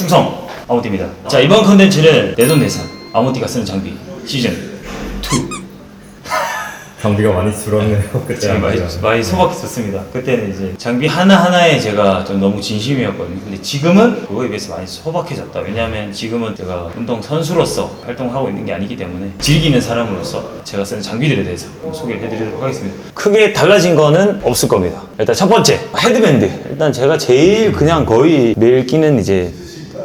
충성 아무띠입니다. 자 이번 컨텐츠는 내돈내산 아무띠가 쓰는 장비 시즌 2 장비가 많이 줄었네요. 그때 제가 많이. 많이 소박했었습니다. 그때는 이제 장비 하나하나에 제가 좀 너무 진심이었거든요. 근데 지금은 그거에 비해서 많이 소박해졌다. 왜냐하면 지금은 제가 운동 선수로서 활동을 하고 있는 게 아니기 때문에 즐기는 사람으로서 제가 쓰는 장비들에 대해서 좀 소개를 해드리도록 하겠습니다. 크게 달라진 거는 없을 겁니다. 일단 첫 번째 헤드밴드. 일단 제가 제일 그냥 거의 매일 끼는 이제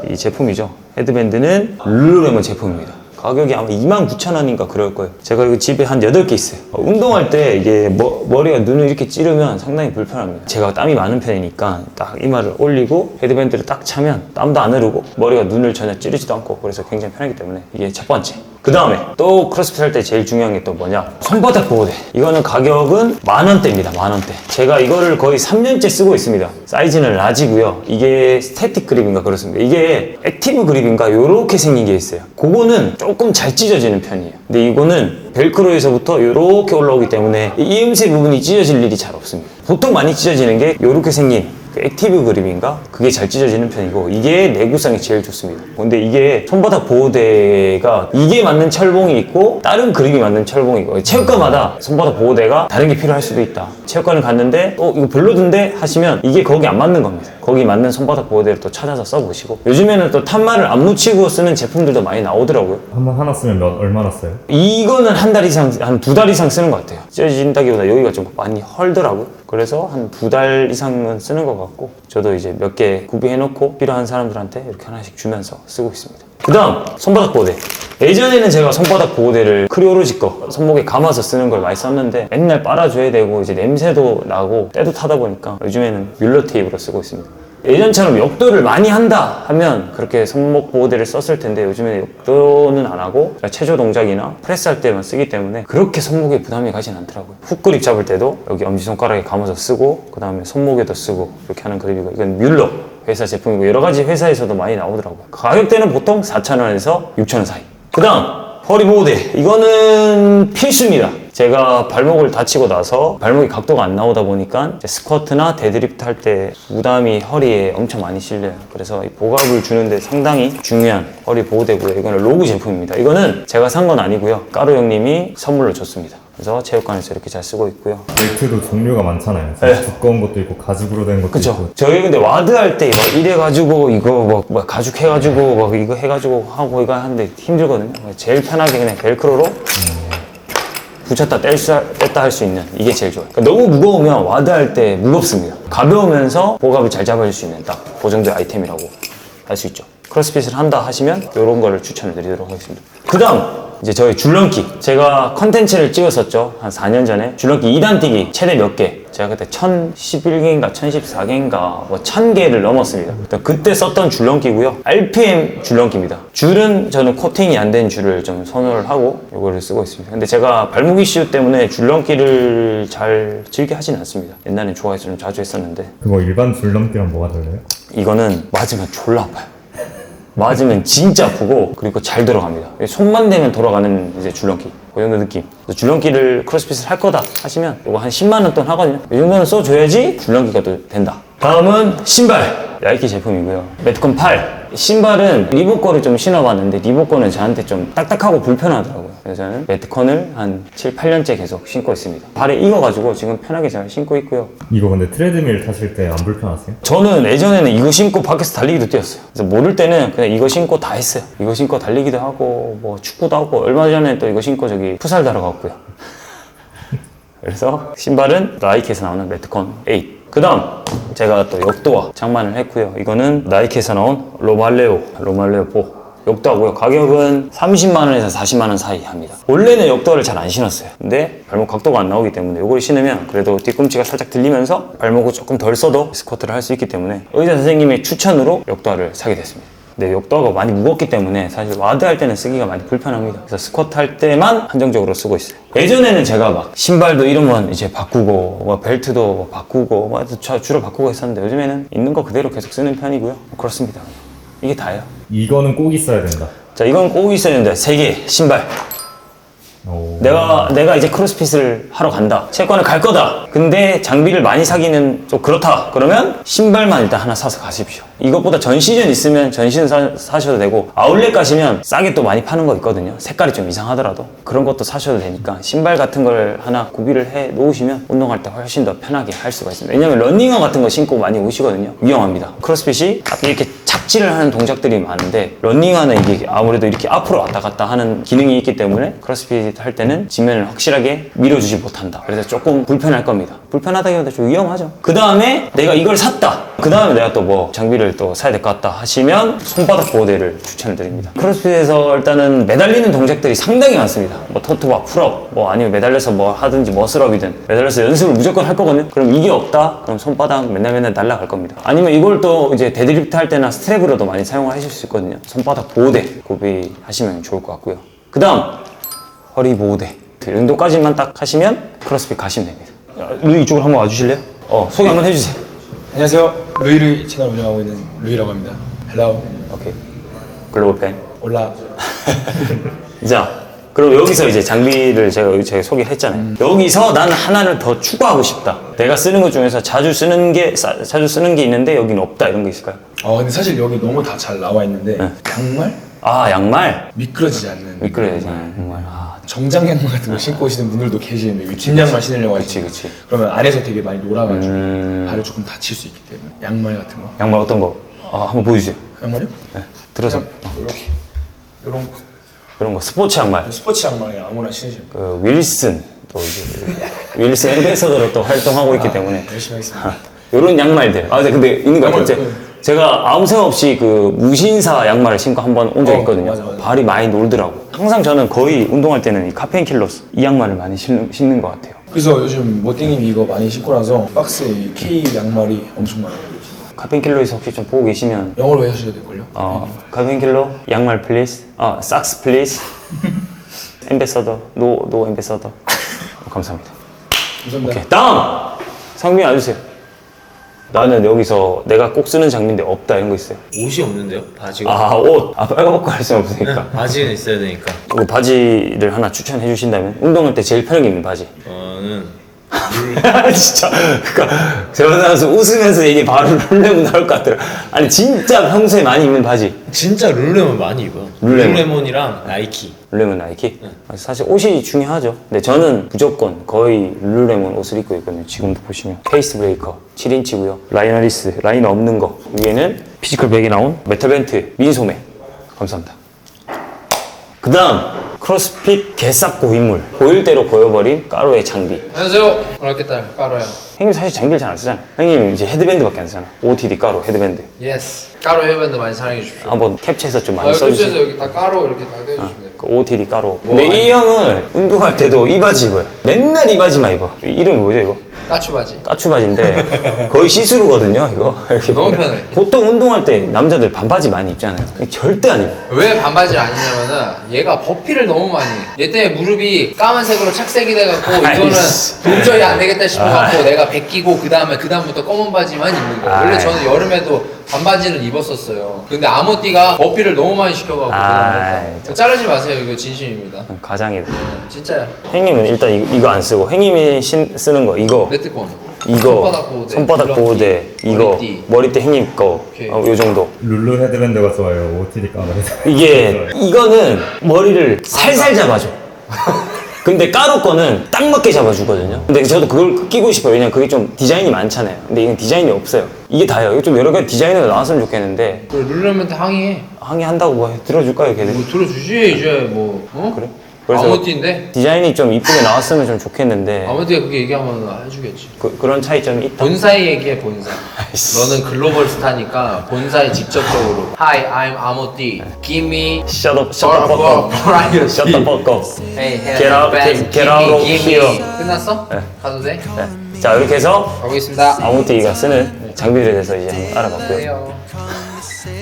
이 제품이죠. 헤드밴드는 룰루레몬 제품입니다. 가격이 아마 29,000원인가 그럴 거예요. 제가 이거 집에 한 8개 있어요. 어, 운동할 때 이게 머, 머리가 눈을 이렇게 찌르면 상당히 불편합니다. 제가 땀이 많은 편이니까 딱 이마를 올리고 헤드밴드를 딱 차면 땀도 안 흐르고 머리가 눈을 전혀 찌르지도 않고 그래서 굉장히 편하기 때문에 이게 첫 번째. 그 다음에 또 크로스핏 할 때 제일 중요한 게 또 뭐냐? 손바닥 보호대. 이거는 가격은 만 원대입니다 만 원대. 제가 이거를 거의 3년째 쓰고 있습니다. 사이즈는 라지고요. 이게 스태틱 그립인가 그렇습니다. 이게 액티브 그립인가? 요렇게 생긴 게 있어요. 그거는 조금 잘 찢어지는 편이에요. 근데 이거는 벨크로에서부터 요렇게 올라오기 때문에 이 이음새 부분이 찢어질 일이 잘 없습니다. 보통 많이 찢어지는 게 요렇게 생긴 그 액티브 그립인가? 그게 잘 찢어지는 편이고 이게 내구성이 제일 좋습니다. 근데 이게 손바닥 보호대가 이게 맞는 철봉이 있고 다른 그립이 맞는 철봉이 있고 체육관마다 손바닥 보호대가 다른 게 필요할 수도 있다. 체육관을 갔는데 어 이거 별로던데 하시면 이게 거기 안 맞는 겁니다. 거기 맞는 손바닥 보호대를 또 찾아서 써보시고 요즘에는 또 탄말을 안 묻히고 쓰는 제품들도 많이 나오더라고요. 한 번 하나 쓰면 몇, 얼마나 써요? 이거는 한 달 이상, 한 두 달 이상 쓰는 것 같아요. 찢어진다기보다 여기가 좀 많이 헐더라고요. 그래서 한 두 달 이상은 쓰는 것 같고, 저도 이제 몇 개 구비해놓고 필요한 사람들한테 이렇게 하나씩 주면서 쓰고 있습니다. 그 다음, 손바닥 보호대. 예전에는 제가 손바닥 보호대를 크리오로지 거 손목에 감아서 쓰는 걸 많이 썼는데 맨날 빨아줘야 되고 이제 냄새도 나고 때도 타다 보니까 요즘에는 뮬러 테이프로 쓰고 있습니다. 예전처럼 역도를 많이 한다 하면 그렇게 손목 보호대를 썼을 텐데 요즘에 역도는 안 하고 체조 동작이나 프레스 할 때만 쓰기 때문에 그렇게 손목에 부담이 가진 않더라고요. 훅 그립 잡을 때도 여기 엄지손가락에 감아서 쓰고 그 다음에 손목에도 쓰고 이렇게 하는 그립이고 이건 뮬러 회사 제품이고 여러 가지 회사에서도 많이 나오더라고요. 가격대는 보통 4,000원에서 6,000원 사이. 그 다음 허리 보호대 이거는 필수입니다. 제가 발목을 다치고 나서 발목이 각도가 안 나오다 보니까 스쿼트나 데드리프트 할때 부담이 허리에 엄청 많이 실려요. 그래서 이 보갑을 주는데 상당히 중요한 허리 보호대고요. 이거는 로그 제품입니다. 이거는 제가 산 건 아니고요. 까루 형님이 선물로 줬습니다 그래서 체육관에서 이렇게 잘 쓰고 있고요 벨트도 종류가 많잖아요. 네. 두꺼운 것도 있고 가죽으로 된 것도 그쵸. 있고. 저희 근데 와드 할 때 막 이래가지고 이거 막, 막 가죽 해가지고 막 이거 해가지고 하고 이거 하는데 힘들거든요. 제일 편하게 그냥 벨크로로 붙였다 뗄 수, 뗐다 할 수 있는 이게 제일 좋아요. 그러니까 너무 무거우면 와드 할 때 무겁습니다. 가벼우면서 보갑을 잘 잡아줄 수 있는 딱그 정도의 아이템이라고 할 수 있죠. 크로스핏을 한다 하시면 이런 거를 추천을 드리도록 하겠습니다. 그 다음 이제 저희 줄넘기. 제가 컨텐츠를 찍었었죠. 한 4년 전에. 줄넘기 2단 뛰기 최대 몇 개. 제가 그때 1011개인가 1014개인가 뭐 1000개를 넘었습니다. 그때- 썼던 줄넘기고요. RPM 줄넘기입니다. 줄은 저는 코팅이 안 된 줄을 좀 선호를 하고 이거를 쓰고 있습니다. 근데 제가 발목 이슈 때문에 줄넘기를 잘 즐겨 하진 않습니다. 옛날엔 좋아해서 좀 자주 했었는데. 그거 일반 줄넘기랑 뭐가 달라요? 이거는 맞으면 졸라 아파요. 맞으면 진짜 아프고 그리고 잘 들어갑니다. 손만 대면 돌아가는 이제 줄넘기 그 정도 느낌. 줄넘기를 크로스핏을 할 거다 하시면 이거 한 10만 원 돈 하거든요. 이 정도는 써줘야지 줄넘기가 또 된다. 다음은 신발 나이키 제품이고요. 매트콘 8 신발은 리복 거를 좀 신어봤는데 리복 거는 저한테 좀 딱딱하고 불편하더라고요. 그래서 저는 매트콘을 한 7, 8년째 계속 신고 있습니다. 발에 익어가지고 지금 편하게 잘 신고 있고요. 이거 근데 트레드밀 타실 때 안 불편하세요? 저는 예전에는 이거 신고 밖에서 달리기도 뛰었어요. 그래서 모를 때는 그냥 이거 신고 다 했어요. 이거 신고 달리기도 하고 뭐 축구도 하고 얼마 전에 또 이거 신고 저기 풋살 다러 갔고요. 그래서 신발은 나이키에서 나오는 매트콘 8. 그 다음 제가 또 역도화 장만을 했고요. 이거는 나이키에서 나온 로말레오, 로말레오 4. 역도하고요. 가격은 30만 원에서 40만 원 사이 합니다. 원래는 역도를 잘 안 신었어요. 근데 발목 각도가 안 나오기 때문에 이걸 신으면 그래도 뒤꿈치가 살짝 들리면서 발목을 조금 덜 써도 스쿼트를 할 수 있기 때문에 의사 선생님의 추천으로 역도화를 사게 됐습니다. 근데 역도화가 많이 무겁기 때문에 사실 와드 할 때는 쓰기가 많이 불편합니다. 그래서 스쿼트 할 때만 한정적으로 쓰고 있어요. 예전에는 제가 막 신발도 이름만 이제 바꾸고 뭐 벨트도 뭐 바꾸고 뭐 주로 바꾸고 했었는데 요즘에는 있는 거 그대로 계속 쓰는 편이고요. 뭐 그렇습니다. 이게 다예요. 이거는 꼭 있어야 된다. 자, 이건 꼭 있어야 된다. 세 개, 신발. 오. 내가 내가 이제 크로스핏을 하러 간다. 체육관을 갈 거다. 근데 장비를 많이 사기는 좀 그렇다. 그러면 신발만 일단 하나 사서 가십시오. 이것보다 전 시즌 있으면 전 시즌 사, 사셔도 되고 아울렛 가시면 싸게 또 많이 파는 거 있거든요. 색깔이 좀 이상하더라도 그런 것도 사셔도 되니까 신발 같은 걸 하나 구비를 해 놓으시면 운동할 때 훨씬 더 편하게 할 수가 있습니다. 왜냐면 러닝화 같은 거 신고 많이 오시거든요. 위험합니다. 크로스핏이 딱 이렇게 착지를 하는 동작들이 많은데 러닝화는 이게 아무래도 이렇게 앞으로 왔다 갔다 하는 기능이 있기 때문에 크로스핏 할 때는 지면을 확실하게 밀어주지 못한다. 그래서 조금 불편할 겁니다. 불편하다기보다 좀 위험하죠. 그 다음에 내가 이걸 샀다. 그 다음에 내가 또 뭐 장비를 또 사야 될 것 같다 하시면 손바닥 보호대를 추천을 드립니다. 크로스핏에서 일단은 매달리는 동작들이 상당히 많습니다. 뭐 토트박, 풀업, 뭐 아니면 매달려서 뭐 하든지 머슬업이든 매달려서 연습을 무조건 할 거거든요. 그럼 이게 없다? 그럼 손바닥 맨날 맨날 날라갈 겁니다. 아니면 이걸 또 이제 데드리프트 할 때나 스트 랩으로도 많이 사용을 하실 수 있거든요. 손바닥 보호대 구비하시면 좋을 것 같고요. 그 다음 허리 보호대 그 정도까지만 딱 하시면 크로스핏 가시면 됩니다. 야, 루이 이쪽으로 한번 와주실래요? 어 소개 한번 해주세요. 안녕하세요. 루이루이 채널 운영하고 있는 루이라고 합니다. 헬로 오케이 글로벌 팬. 올라. 자, 그럼 여기서 이제 장비를 제가 제가 소개를 했잖아요. 여기서 나는 하나를 더 추가하고 싶다. 내가 쓰는 것 중에서 자주 쓰는 게 사- 자주 쓰는 게 있는데 여기는 없다 이런 거 있을까요? 어 근데 사실 여기 너무 다 잘 나와 있는데 양말 아 양말 미끄러지지 않는 미끄러야지 양말. 아, 정장 양말 같은 거 신고 오시는 분들도 계시는데 긴 양말 신으려고 그치 하시죠. 그치. 그러면 안에서 되게 많이 놀아가지고 음. 발을 조금 다칠 수 있기 때문에 양말 같은 거. 양말 어떤 거? 아 한번 보여주세요. 양말이요? 네. 들어서 이렇게 이런 그런 거 스포츠 양말. 스포츠 양말이 아무나 신으시면 그 윌슨 또 이제 윌슨 엠베서더로 또 활동하고 있기 때문에 열심히 하겠습니다. 이런 양말들. 아, 네, 근데 있는 거 같아요. 양말, 제- 네. 제가 아무 생각 없이 그 무신사 양말을 신고 한 번 온 적이 어, 있거든요. 맞아, 맞아. 발이 많이 놀더라고. 항상 저는 거의 운동할 때는 이 카페인 킬러스 이 양말을 많이 신는, 신는 것 같아요. 그래서 요즘 모띵님이 이거 많이 신고 나서 박스에 이 K 양말이 엄청 많아요. 카페인 킬러에서 혹시 좀 보고 계시면 영어로 해주셔야 될걸요? 어, 카페인 킬러 양말 플리즈, 어, 삭스 플리즈, 엠베서더, 노, 노 엠베서더. 감사합니다. 감사합니다. 오케이. 다음! 상민 와주세요. 나는 여기서 내가 꼭 쓰는 장비인데 없다 이런 거 있어요. 옷이 없는데요? 바지가? 아, 옷! 아, 빨간벗고 할 수는 없으니까. 바지는 있어야 되니까. 그 바지를 하나 추천해 주신다면 운동할 때 제일 편하게 입는 바지. 저는 진짜 그러니까 재원 선수 웃으면서 얘기 바로 룰레몬 나올 것 같더라. 아니 진짜 평소에 많이 입는 바지. 진짜 룰레몬 많이 입어요. 룰레몬. 룰레몬이랑 나이키. 룰레몬 나이키. 사실 옷이 중요하죠. 근데 저는 무조건 거의 룰레몬 옷을 입고 있거든요. 지금도 보시면 페이스 브레이커 7인치고요. 라이너리스 라인 없는 거 위에는 피지컬 백에 나온 메탈벤트 민소매. 감사합니다. 그 다음 크로스핏 개쌉 고인물 보일 대로 보여버린 까로의 장비. 안녕하세요. 어렵겠다. 까로요. 형님 사실 장비를 잘 안 쓰잖아. 형님 이제 헤드밴드밖에 안 쓰잖아. OOTD 까로 헤드밴드. 예스. 까로 헤어밴드 많이 사랑해 주십시오. 한번 캡처해서 좀 아, 많이 여기서 써주세요. 여기 다 까로 이렇게 다 떼주시면 돼요. 그 OOTD 까로. 뭐, 근데 이 형은 운동할 때도 이 바지 입어요. 맨날 이 바지만 입어. 이름이 뭐죠 이거? 까추 바지. 까추 바지인데 거의 시스루거든요 이거. 이렇게 너무 보면. 편해. 보통 운동할 때 남자들 반바지 많이 입잖아요. 절대 안 입어. 왜 반바지를 안 입냐면은 얘가 버피를 너무 많이 해. 얘 때문에 무릎이 까만색으로 착색이 돼갖고 이거는 아이씨. 도저히 안 되겠다 싶어갖고 내가 벗기고 그 다음에 그 다음부터 검은 바지만 입는 거야. 원래 아이. 저는 여름에도 반바지는 입었었어요. 근데 아모띠가 버피를 너무 많이 아이, 그다음에 자르지 마세요. 이거 진심입니다. 가장이다. 진짜야. 형님은 일단 이, 이거 안 쓰고 형님이 신, 쓰는 거 이거 레트콘. 이거 손바닥 보호대. 손바닥 보호대 이거 머리띠. 머리띠 형님 거 오케이. 어, 요 정도. 룰루 헤드밴드가 좋아요. OTD 까마에서. 이게 이거는 머리를 살살 잡아줘. 근데 까로 거는 딱 맞게 잡아주거든요. 근데 저도 그걸 끼고 싶어요. 왜냐면 그게 좀 디자인이 많잖아요. 근데 이건 디자인이 없어요. 이게 다예요. 이거 좀 여러 가지 디자인으로 나왔으면 좋겠는데 그 룰러한테 항의해. 항의한다고 뭐 들어줄까요, 걔들? 뭐 들어주지 이제 뭐 어? 그래? 그래서 아모띠인데 디자인이 좀 이쁘게 나왔으면 좀 좋겠는데 아모띠가 그렇게 얘기하면 해주겠지. 그, 그런 차이점이 있다. 본사에 얘기해 본사. 너는 글로벌 스타니까 본사에 직접적으로 Hi, I'm 아모띠. Give me Shut up, shut the fuck up. variety. Shut the fuck up. Hey, hey, Get out, get Give out of give me. here. 끝났어? 네. 가도 돼? 네. 자 이렇게 해서 가보겠습니다. 아무띠가 쓰는 장비들에 대해서 이제 한번 알아봤고요. 안녕하세요.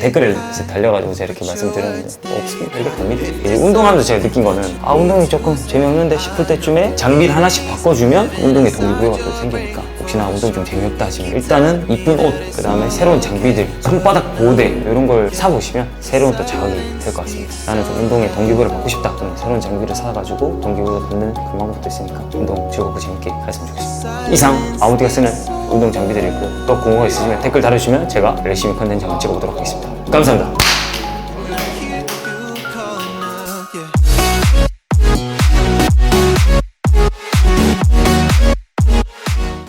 댓글을 이제 달려가지고 제가 이렇게 말씀드렸는데 뭐. 이게 됩니다. 이제 운동하면서 제가 느낀 거는 아 운동이 조금 재미없는데 싶을 때쯤에 장비를 하나씩 바꿔주면 운동에 동기부여가 또 생기니까 혹시나 운동 좀 재미없다 하시면 일단은 이쁜 옷, 그 다음에 새로운 장비들, 손바닥 보호대 이런 걸 사보시면 새로운 또 자극이 될 것 같습니다. 나는 좀 운동에 동기부여를 받고 싶다. 그러면 새로운 장비를 사가지고 동기부여 받는 그런 방법도 있으니까 운동 즐겁고 재밌게 했으면 좋겠습니다. 이상 아무디가 쓰는 운동 장비들이 있고 또 궁금한 거 있으시면 댓글 달아주시면 제가 열심히 컨텐츠 한번 찍어보도록 하겠습니다. 감사합니다.